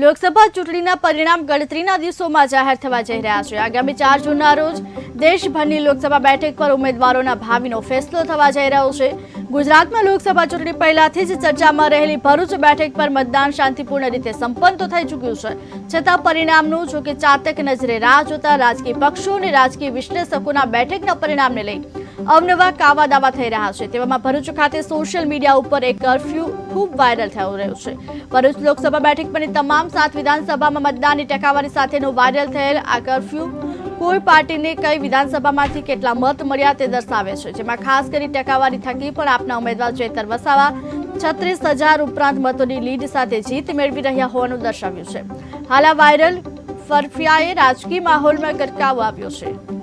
લોકસભા ચૂંટણીના પરિણામ ગણતરીના દિવસોમાં જાહેર થવા જઈ રહ્યા છે. આગામી ચાર જૂનના રોજ દેશભરની લોકસભા બેઠક પર ઉમેદવારોના ભાવિનો ફેસલો થવા જઈ રહ્યો છે. ગુજરાતમાં લોકસભા ચૂંટણી પહેલાથી જ ચર્ચામાં રહેલી ભરૂચ બેઠક પર મતદાન શાંતિપૂર્ણ રીતે સંપન્ન તો થઈ ચૂક્યું છે. છતાં પરિણામનું જો કે ચાતક નજરે રાહ જોતા રાજકીય પક્ષો અને રાજકીય વિશ્લેષકોના બેઠકના પરિણામને લઈ અવનવા કાવા દાવા થઈ રહ્યા છે. તેવામાં ભરૂચ ખાતે સોશિયલ મીડિયા ઉપર એક કર્ફ્યુ ખૂબ વાયરલ થઈ રહ્યો છે. ભરૂચ લોકસભા બેઠક પરની તમામ સાત વિધાનસભામાં મતદાનની ટકાવારી સાથેનો વાયરલ થયેલ આ કર્ફ્યુ કોઈ પાર્ટીને કઈ વિધાનસભામાંથી કેટલા મત મળ્યા તે દર્શાવે છે. જેમાં ખાસ કરી ટકાવારી થકી પણ આપના ઉમેદવાર ચેતર વસાવા છત્રીસ હજાર ઉપરાંત મતોની લીડ સાથે જીત મેળવી રહ્યા હોવાનું દર્શાવ્યું છે. હાલ વાયરલ ફરફિયાએ રાજકીય માહોલમાં ગટકાવો આવ્યો છે.